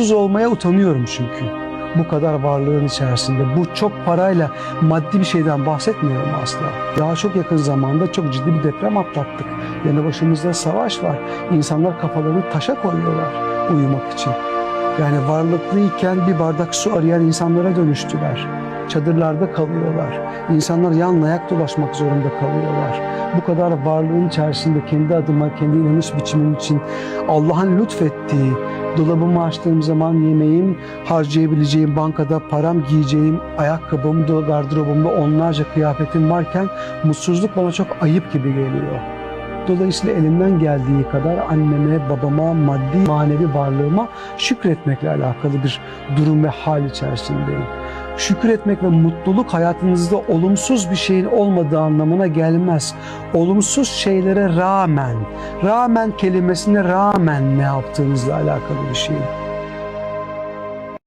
mutsuz olmaya utanıyorum çünkü. Bu kadar varlığın içerisinde, bu çok parayla maddi bir şeyden bahsetmiyorum asla. Daha çok yakın zamanda çok ciddi bir deprem atlattık. Yanı başımızda savaş var. İnsanlar kafalarını taşa koyuyorlar uyumak için. Yani varlıklıyken bir bardak su arayan insanlara dönüştüler. Çadırlarda kalıyorlar. İnsanlar yan ayak dolaşmak zorunda kalıyorlar. Bu kadar varlığın içerisinde kendi adıma, kendi inanış biçimim için Allah'ın lütfettiği, dolabımı açtığım zaman yemeğim, harcayabileceğim bankada param, giyeceğim ayakkabım, gardırobumda onlarca kıyafetim varken mutsuzluk bana çok ayıp gibi geliyor. Dolayısıyla elimden geldiği kadar anneme, babama, maddi, manevi varlığıma şükretmekle alakalı bir durum ve hal içerisindeyim. Şükretmek ve mutluluk hayatınızda olumsuz bir şeyin olmadığı anlamına gelmez. Olumsuz şeylere rağmen, rağmen kelimesine rağmen ne yaptığınızla alakalı bir şey.